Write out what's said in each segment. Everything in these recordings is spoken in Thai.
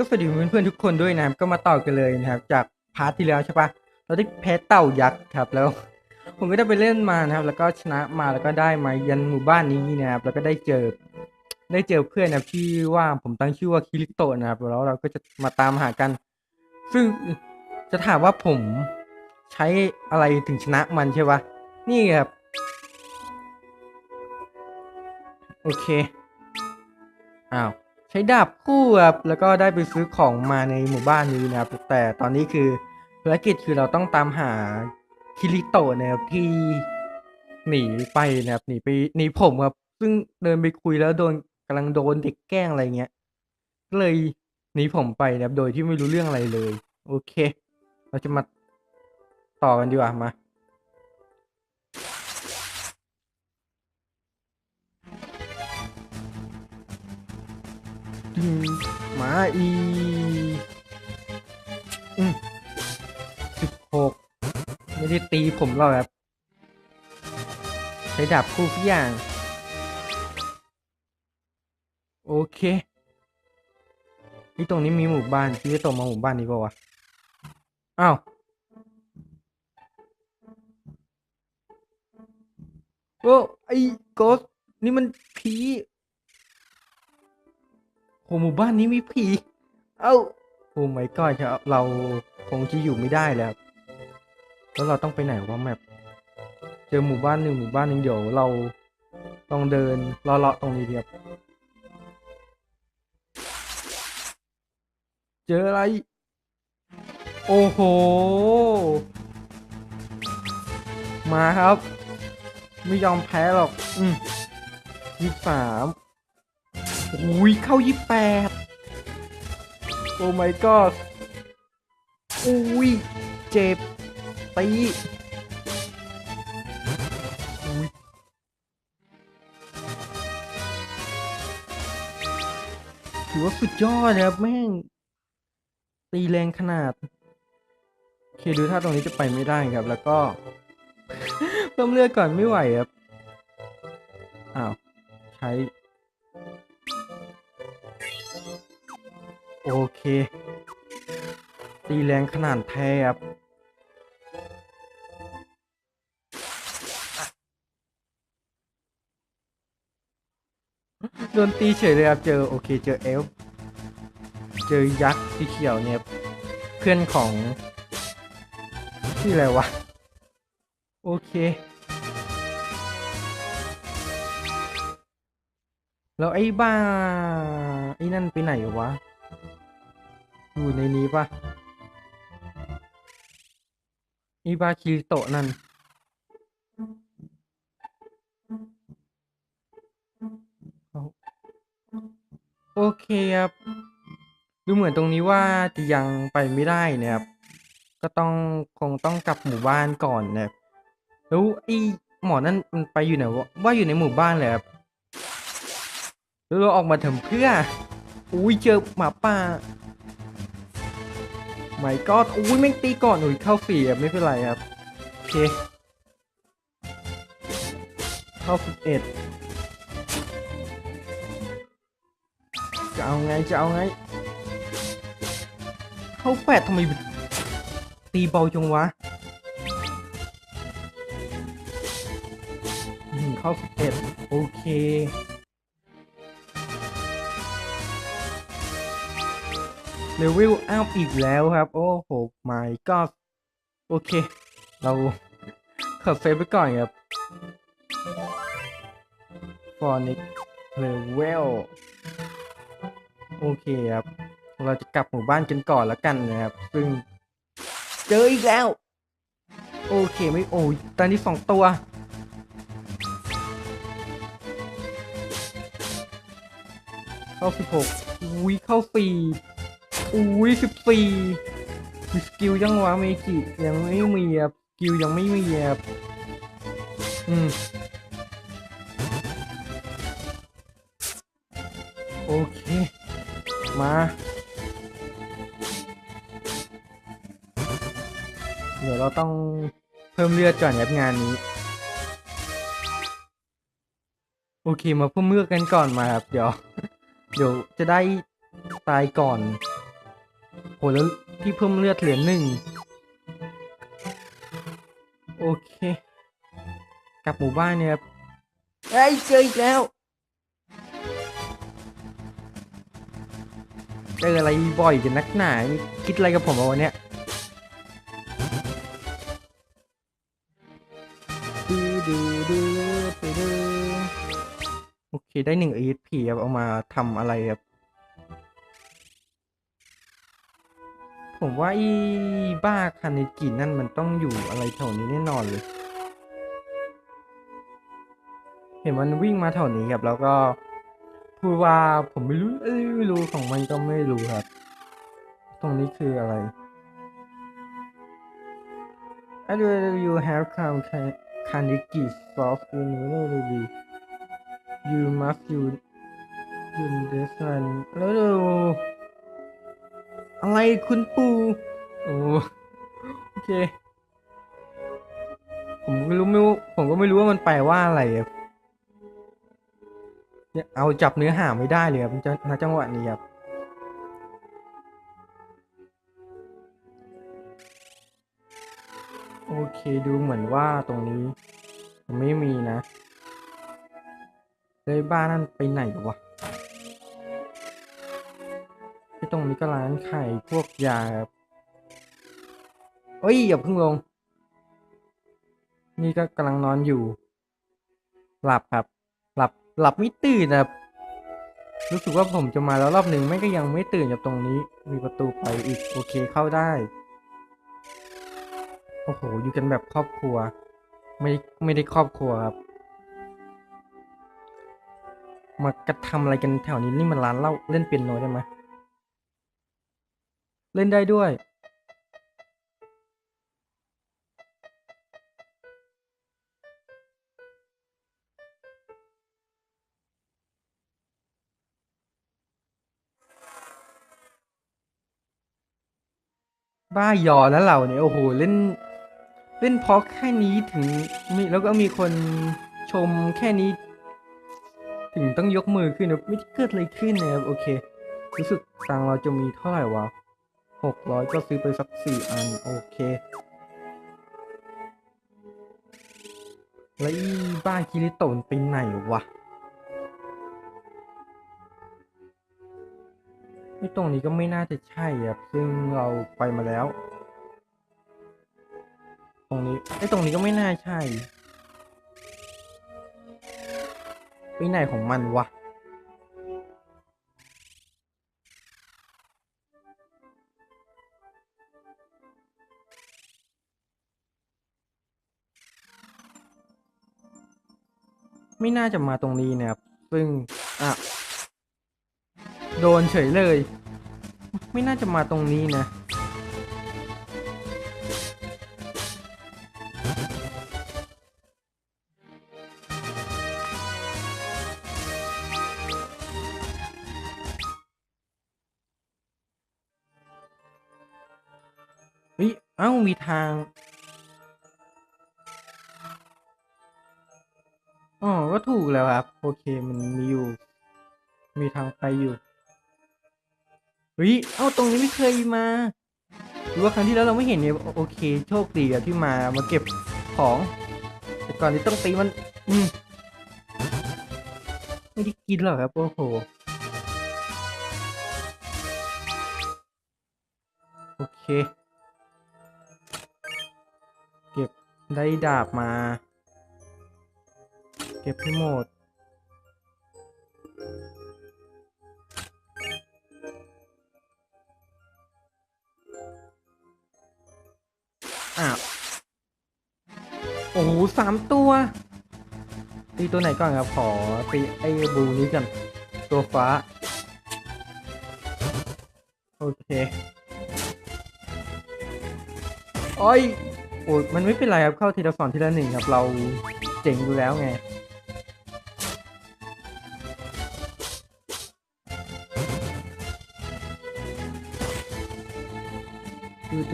ก็สวัสดีเพื่อนๆทุกคนด้วยนะครับก็มาต่อกันเลยนะครับ จากพาร์ทที่แล้วใช่ปะเราได้แพ้เต่ายักษ์ครับแล้ว ผมก็ได้ไปเล่นมานะครับ แล้วก็ชนะมาแล้วก็ได้มายันหมู่บ้านนี้นะครับ แล้วก็ได้เจอได้เจอเพื่อนนะครับที่ว่าผมตั้งชื่อว่าคิริโตะนะครับแล้วเราก็จะมาตามหากัน ซึ่งจะถามว่าผมใช้อะไรถึงชนะมันใช่ปะนี่ครับ โอเคอ้าว ใช้ดาบคู่ครับแล้วก็ได้ไปซื้อของมาในหมู่บ้านนี้นะครับ แต่ตอนนี้คือภารกิจคือเราต้องตามหาคิริโตะนะครับที่หนีไปนะครับหนีไปหนีผมครับ ซึ่งเดินไปคุยแล้วโดนกำลังโดนเด็กแกล้งอะไรเงี้ยก็เลยหนีผมไปนะครับโดยที่ไม่รู้เรื่องอะไรเลย โอเค เราจะมาต่อกันดีกว่ามา มาอีอืมสิบหกไม่ได้ตีผมหรอกครับ ใช้ดาบคู่ทุกอย่าง โอเคนี่ตรงนี้มีหมู่บ้านที่จะตรงมาหมู่บ้านนี้ป่าวะ อ้าวโอ้ไอ้โกสนี่มันผี โหหมู่บ้านนี้มีผี เอ้าโอ้ไม่ก็จะเราคงจะอยู่ไม่ได้แล้ว แล้วเราต้องไปไหนวะแมปเจอหมู่บ้านหนึ่งหมู่บ้านหนึ่งเดี๋ยวเราต้องเดินเลาะๆตรงนี้เดียบเจออะไร โอ้โห มาครับ ไม่ยอมแพ้หรอก อืมยี่สาม อุ้ยเข้ายี่แปดโอ้ my god อุ้ยเจ็บตีอุ้ยถือว่าสุดยอดนะครับแม่ง ตีแรงขนาด โอเคดูถ้าตรงนี้จะไปไม่ได้ครับ แล้วก็ เพิ่มเลือดก่อนไม่ไหวครับ อ้าว ใช้ โอเค ตีแรงขนาดแทบโดนตีเฉยเลยครับเจอโอเคเจอเอลฟ์เจอยักษ์สีเขียวเนี่ย เพื่อนของที่อะไรวะ โอเค แล้วไอ้บ้า ไอ้นั่นไปไหนวะ อยู่ในนี้ปะไอ้บ้าคิริโตะนั่น โอเคครับ ดูเหมือนตรงนี้ว่าจะยังไปไม่ได้นะครับ ก็ต้องคงต้องกลับหมู่บ้านก่อนนะครับแล้วไอ้หมอนั่นมันไปอยู่ไหนวะ ว่าอยู่ในหมู่บ้านเลยครับ เราออกมาทำเพื่อ อุ้ยเจอหมาป่าไม่ก็อุ้ยแม่งตีก่อนอุ้ยเข้าฟรีอะไม่เป็นไรครับโอเคเข้าสิบเอ็ดจะเอาไงจะเอาไง เข้าแปดทำไมตีเบาจังวะเข้าสิบเอ็ดโอเค เลเวลอัพอีกแล้วครับ โอ้โห my god โอเค เราขับเซฟไปก่อนครับ for next level โอเคครับ เราจะกลับหมู่บ้านกันก่อนแล้วกันนะครับ ซึ่ง เจออีกแล้ว โอเคไม่โอ้ยตอนนี้สองตัว เข้าสิบหกอุ้ยเข้าฟรี อุ้ยสิบสี่สกิลยังวะเมจิยังไม่มีครับสกิลยังไม่มีครับอืมโอเค มาเดี๋ยวเราต้องเพิ่มเลือดก่อนครับงานนี้ โอเคมาเพิ่มเลือดกันก่อนมาครับ เดี๋ยว เดี๋ยวจะได้ตายก่อน โหแล้วที่เพิ่มเลือดเหลือหนึ่งโอเค กลับหมู่บ้านเนี่ยครับเอ้ยเจออีกแล้วเจออะไรบ่อยกันนักหนานี่คิดอะไรกับผมเอาวันเนี้ยดูดูดูไปดูโอเค ได้หนึ่ง EXP ครับเอามาทำอะไรครับ ผมว่าอีบ้าคาเนกินั่นมันต้องอยู่อะไรแถวนี้แน่นอนเลย เห็นมันวิ่งมาแถวนี้ครับ แล้วก็พูดว่าผมไม่รู้เอ้ยไม่รู้ของมันก็ไม่รู้ครับ ตรงนี้คืออะไร I do you have come Kaneki soft in really you must you you this one แล้วดู อะไรคุณปูโอ้โอเค ผมไม่รู้ไม่รู้ผมก็ไม่รู้ว่ามันแปลว่าอะไรครับเนี่ยเอาจับเนื้อหาไม่ได้เลยครับจะณจังหวะนี้ครับโอเคดูเหมือนว่าตรงนี้ไม่มีนะ เลยบ้านนั่นไปไหนวะ ตรงนี้ก็ร้านขายพวกยาครับเอ้ยอย่าเพิ่งลง นี่ก็กำลังนอนอยู่ หลับครับ หลับหลับไม่ตื่นนะครับรู้สึกว่าผมจะมาแล้วรอบหนึ่งไม่ก็ยังไม่ตื่นจากตรงนี้ มีประตูไปอีก โอเคเข้าได้ โอ้โห อยู่กันแบบครอบครัว ไม่ไม่ได้ครอบครัวครับ มากระทำอะไรกันแถวนี้นี่มันร้านเล้าเล่นเปียโนได้ไหม เล่นได้ด้วย บ้ายอแล้วเราเนี่ย โอ้โห เล่น เล่นเพราะแค่นี้ถึงมีแล้วก็มีคนชมแค่นี้ ถึงต้องยกมือขึ้นนะไม่เกิดอะไรขึ้นนะครับ โอเค รู้สึกตังเราจะมีเท่าไหร่วะ หกร้อยก็ซื้อไปสักสี่อัน โอเค แล้วบ้านคิริโตนไปไหนวะไอตรงนี้ก็ไม่น่าจะใช่ครับ ซึ่งเราไปมาแล้ว ตรงนี้ไอ้ตรงนี้ก็ไม่น่าใช่ไปไหนของมันวะ ไม่น่าจะมาตรงนี้นะครับซึ่งอะโดนเฉยเลย ไม่น่าจะมาตรงนี้นะ เฮ้ย เอ้า มีทาง อ๋อก็ถูกแล้วครับ โอเคมันมีอยู่ มีทางไปอยู่เฮ้ยเอ้าตรงนี้ไม่เคยมาหรือว่าครั้งที่แล้วเราไม่เห็นเนี่ยโอเค โชคดีอะที่มามาเก็บของ แต่ก่อนที่ต้องตีมัน อืมไม่ได้กินหรอกครับโอ้โหโอเค เก็บได้ดาบมา เก็บให้หมด อ้าว โอ้โหสามตัว ตีตัวไหนก่อนครับ ขอตีไอ้บูนี้กันตัวฟ้า โอเคโอ้ยโอ้ยมันไม่เป็นไรครับ เข้าทีละสองทีละหนึ่งครับ เราเจ๋งอยู่แล้วไง โอเค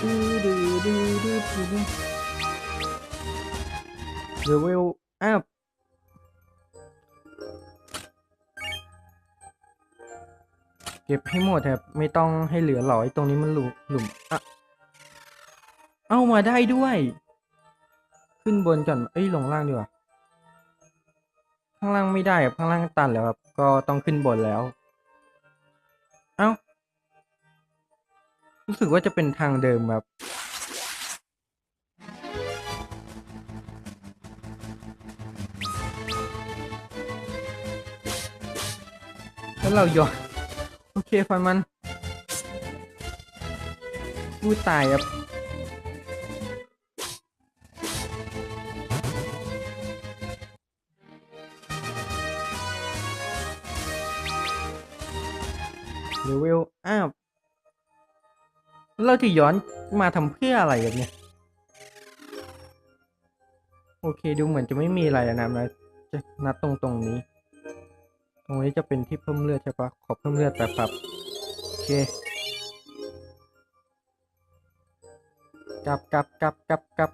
ดูดูดูดูเวลอัพเก็บให้หมดครับ ไม่ต้องให้เหลือหลอยตรงนี้มันหลุมหลุมอะเอามาได้ด้วย ขึ้นบนก่อน เอ้ย ลงล่างดีกว่าางล่างไม่ได้ครับข้างล่างตันแล้วครับ ก็ต้องขึ้นบนแล้ว เอ้า รู้สึกว่าจะเป็นทางเดิมครับ แล้วเราย้อนโอเคฟันมันกูตายครับ เวลอ้าวเราจะย้อนมาทำเพื่ออะไรกันเนี่ย โอเคดูเหมือนจะไม่มีอะไรอะนะนะจะนัดตรงตรงนี้ ตรงนี้จะเป็นที่เพิ่มเลือดใช่ปะขอเพิ่มเลือดแป๊บครับโอเคกลับกลับกลับกลับกลับ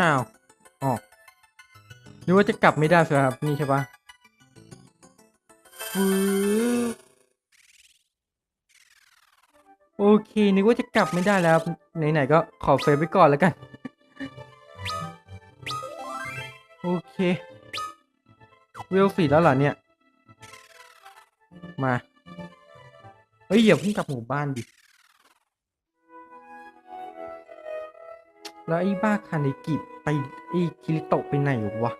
อ้าวอ๋อนึกว่าจะกลับไม่ได้สิครับนี่ใช่ปะโอเค นึกว่าจะกลับไม่ได้แล้วไหนๆก็ขอเฟซไว้ก่อนแล้วกัน โอเคเวลสีแล้วเหรอเนี่ย มา เฮ้ยอย่าเพิ่งกลับหมู่บ้านดิ แล้วไอ้บ้าคาเนกิไปไอ้คิริโตะไปไหนวะ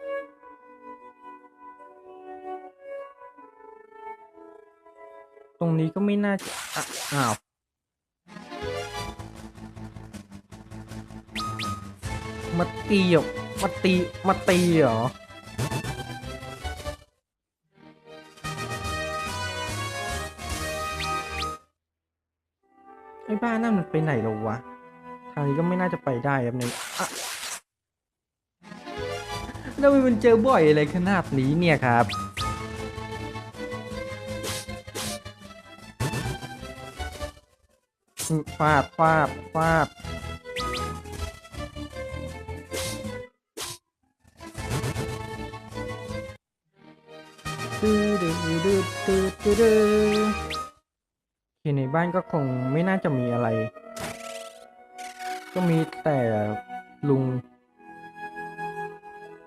ตรงนี้ก็ไม่น่าจะอ,อ้าวมาตีเหรอมาตีมาตีเหรอไอ้บ้านั่นมันไปไหนแล้ววะ ทางนี้ก็ไม่น่าจะไปได้ครับเนี่ยแล้วมันเจอบ่อยอะไรขนาดนี้เนี่ยครับฟาดฟาดฟาดตื้อดื้อดื้อตื้อตื้อดื้อโอเคในบ้านก็คงไม่น่าจะมีอะไร ก็มีแต่ลุง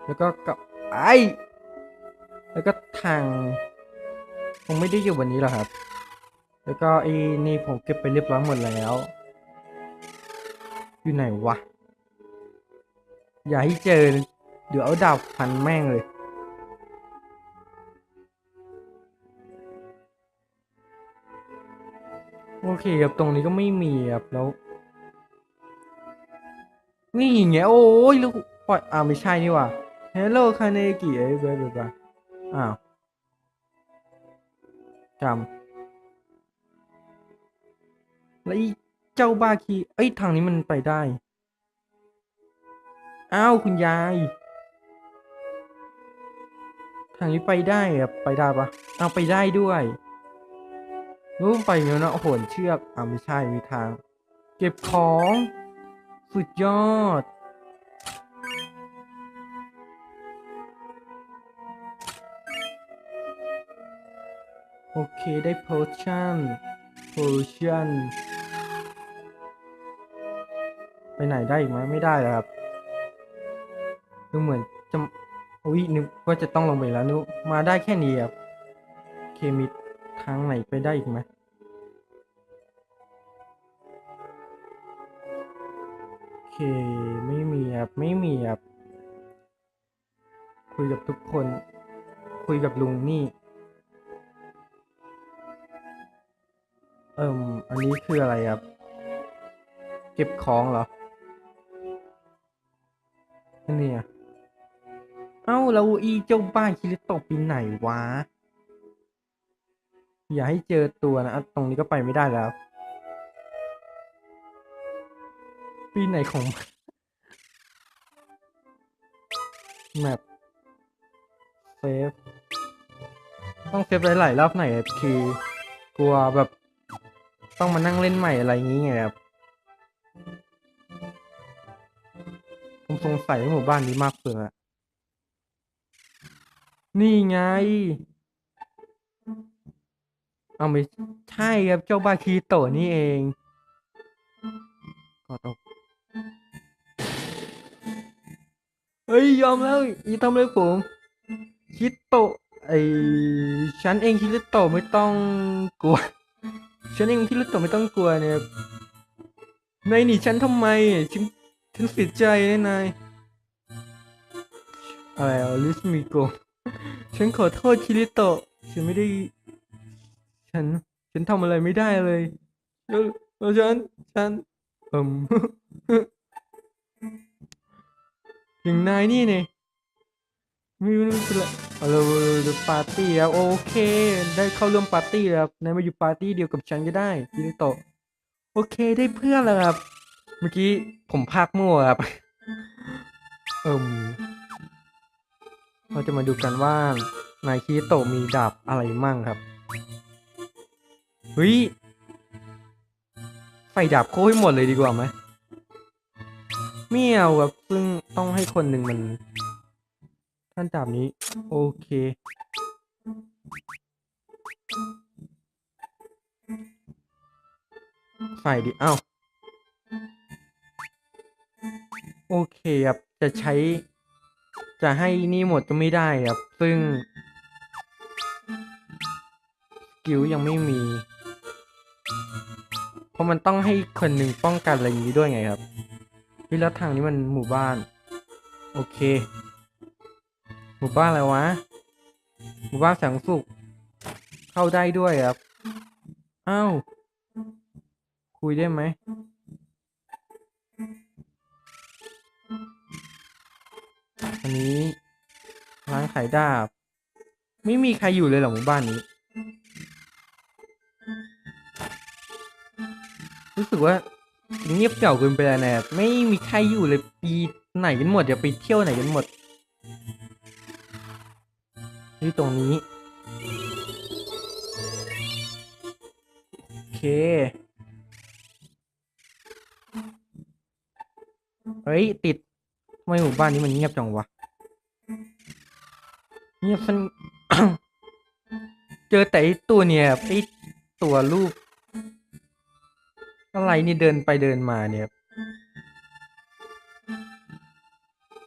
แล้วก็กับไอแล้วก็ทางคงไม่ได้อยู่วันนี้หรอกครับ แล้วก็ไอ้นี่ผมเก็บไปเรียบร้อยหมดแล้ว อยู่ไหนวะ อย่าให้เจอ เดี๋ยวเอาดาบพันแม่งเลยโอเคครับตรงนี้ก็ไม่มีครับแล้ว นี่ไงโอ้ยล้วปล่อยอ่าไม่ใช่นี่ว่า Hello คาเนกิเอ้ยเบ้ยเบ้ยเบ้ยอ้าวจำแล้วไอ้เจ้าบาคีเอ้ยทางนี้มันไปได้ อ้าวคุณยาย ทางนี้ไปได้อะไปได้ปะเอาไปได้ด้วยนู้ไปเงี้ยนะโอ้โหเชือกอ่าไม่ใช่มีทาง เก็บของ สุดยอด โอเคได้โพชั่นโพชั่นไปไหนได้อีกไหมไม่ได้แล้วครับดูเหมือนจะอุ้ยนึกว่าจะต้องลงไปแล้วนึกมาได้แค่นี้ครับ เคมีทางไหนไปได้อีกไหม เคไม่มีครับไม่มีครับคุยกับทุกคน คุยกับลุงนี่ เอิ่มอันนี้คืออะไรครับ เก็บของเหรออันนี้อะเอ้าแล้วอีเจ้าบ้านคิริโตะปีไหนวะ อย่าให้เจอตัวนะ ตรงนี้ก็ไปไม่ได้แล้ว ปีไหนของแมปเซฟต้องเซฟหลายๆรอบหน่อยคือกลัวแบบ ต้องมานั่งเล่นใหม่อะไรอย่างงี้ไงครับผมสงสัยหมู่บ้านนี้มากเกินอะนี่ไง เอาไม่ใช่ครับเจ้าบาคีโตนี่เองกอดอก เฮ้ยยอมแล้วอย่าทำเลยผมคิดโตะไอฉันเองคิริโตะไม่ต้องกลัวฉันเองคิริโตะไม่ต้องกลัวเนี่ยนายหนีฉันทำไมฉันฉันเสียใจนะนายอะไรอลิสมิโกฉันขอโทษคิริโตะฉันไม่ได้ ฉัน ฉันทำอะไรไม่ได้เลยแล้วแล้วฉัน ฉันเอืม อย่างนายนี่เนี่ยไม่ไม่เป็นไรเอาเราเราปาร์ตี้ครับโอเค ได้เข้าร่วมปาร์ตี้แล้วนายมาอยู่ปาร์ตี้เดียวกับฉันก็ได้คิริโตโอเคได้เพื่อนแล้วครับ เมื่อกี้ผมพากมั่วครับเอิมเราจะมาดูกันว่านายคิโตมีดาบอะไรมั่งครับเฮ้ยใส่ดาบโค้ให้หมดเลยดีกว่าไหม ไม่เอาแบบซึ่งต้องให้คนหนึ่งมัน ท่านดาบนี้ โอเคใส่ดิอ้าวโอเคครับจะใช้ จะให้นี่หมดก็ไม่ได้ครับ ซึ่ง สกิลยังไม่มี เพราะมันต้องให้คนหนึ่งป้องกันอะไรอย่างนี้ด้วยไงครับ ที่แล้วทางนี้มันหมู่บ้าน โอเค หมู่บ้านอะไรวะ หมู่บ้านแสงสุข เข้าได้ด้วยครับอ้าวคุยได้ไหมอันนี้ร้านขายดาบ ไม่มีใครอยู่เลยเหรอหมู่บ้านนี้ รู้สึกว่า เงียบเก่าเกินไปแล้วนะครับไม่มีใครอยู่เลยปีไหนกันหมดเดี๋ยวไปเที่ยวไหนกันหมดที่ตรงนี้ โอเค เฮ้ย ติดทำไมหมู่บ้านนี้มันเงียบจังวะ เงียบสันเจอแต่ตัวเนี่ยไอตัวรูป อะไรนี่เดินไปเดินมาเนี่ย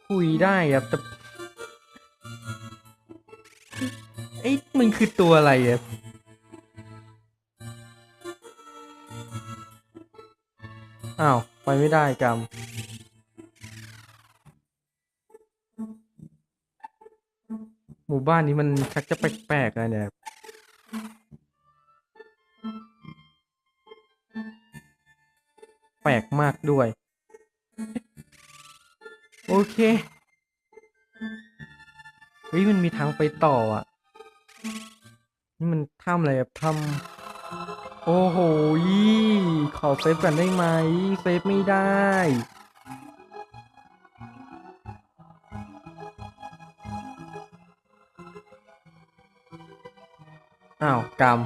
คุยได้ครับแต่ไอ้มันคือตัวอะไรอะอ้าว ไปไม่ได้กรรมหมู่บ้านนี้มันชักจะแปลกๆอะเนี่ย มากด้วย โอเค เฮ้ย มันมีทางไปต่ออะ นี่มันถ้ำอะไรอะถ้ำโอ้โหยี่ขอเซฟกันได้ไหม เซฟไม่ได้อ้าวกรรม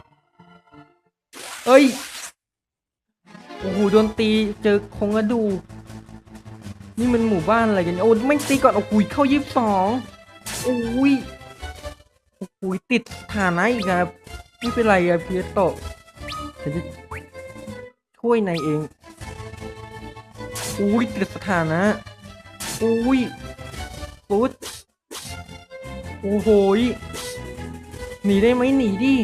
เอ้ย อ้โหโดนตีเจอโครงกระดูนี่มันหมู่บ้านอะไรกันโอ้ไม่ตีก่อนโอ้โหเข้ายี่สิบสองโอ้ยโอ้โหติดฐานะอีกครับไม่เป็นไรอะเพียโตะฉันจะช่วยนายเองโอ้ยติดสถานะโอ้ยปุ๊ดโอ้โหยหนีได้ไหมหนีดิ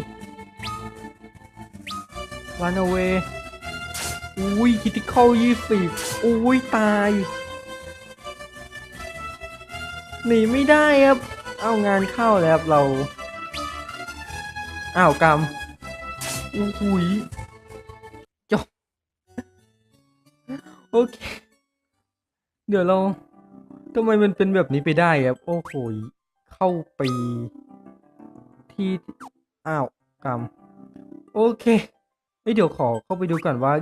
run away อุ้ยคิติคอลยี่สิบอุ้ยตาย หนีไม่ได้ครับ เอางานเข้าแล้วครับเราอ้าวกรรมอุ้ยจบโอเค เดี๋ยวเราทำไมมันเป็นแบบนี้ไปได้ครับ โอ้โหเข้าไปที่อ้าวกรรมโอเคเอ้ยเดี๋ยวขอเข้าไปดูก่อนว่า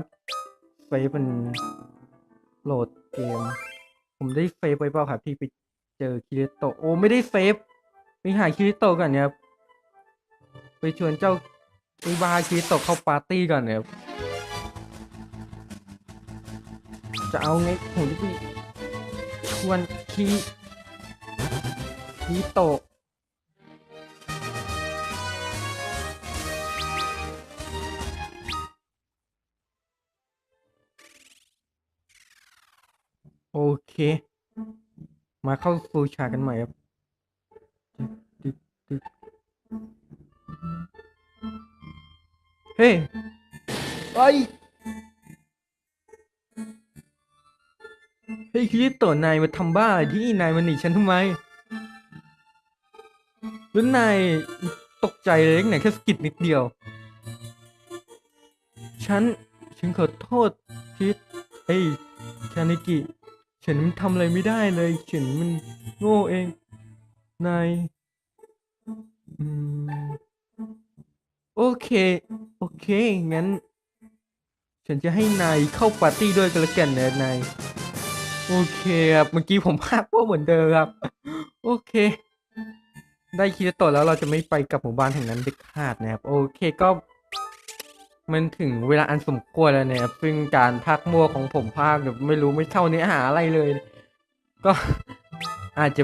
เฟซมันโหลดเกม ผมได้เฟไปเปล่าครับที่ไปเจอคิริโตโอ้ไม่ได้เฟซไปหาคิริโตก่อนเนี่ยไปชวนเจ้าไปบาคิริโตเข้าปาร์ตี้ก่อนเนี่ยจะเอาไงผมจะไปชวนคิริโต เค มาเข้าสู่ฉากกันใหม่ครับตึ๊ดตึ๊ดตึ๊ดเฮ้ยไอ้ยเฮ้ยคิริโตะนายมาทำบ้าอะไรที่นายมาหนีฉันทำไมหรือนายตกใจเลยไหนแค่สะกิดนิดเดียว ฉัน ฉันขอโทษคิดเอ้ยชานิกิ ฉันมันทำอะไรไม่ได้เลย ฉันมันโง่เอง นายโอเค โอเค งั้น ฉันจะให้นายเข้าปาร์ตี้ด้วยกันละกันนะนาย โอเคครับ เมื่อกี้ผมพลาดพวกเหมือนเดิมครับ โอเค ได้คิดโตะแล้วเราจะไม่ไปกับหมู่บ้านแห่งนั้นเด็ดขาดนะครับ โอเคก็ มันถึงเวลาอันสมควรแล้วเนะครับซึ่งการพากมั่วของผมพากแบบไม่รู้ไม่เข้าเนื้อหาอะไรเลย ก็อาจจะ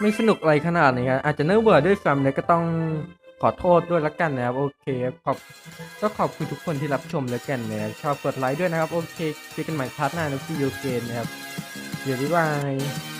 ไม่สนุกอะไรขนาดนี้ครับอาจจะเนื้อเบื่อด้วยซ้ำเนี่ยก็ต้องขอโทษด้วยละกันนะครับ โอเคขอบก็ขอบคุณทุกคนที่รับชมแล้วกันนะครับชอบกดไลค์ด้วยนะครับ โอเคเจอกันใหม่พาร์ทหน้าในวิดีโอเกมนะครับเดี๋ยวบ๊ายบาย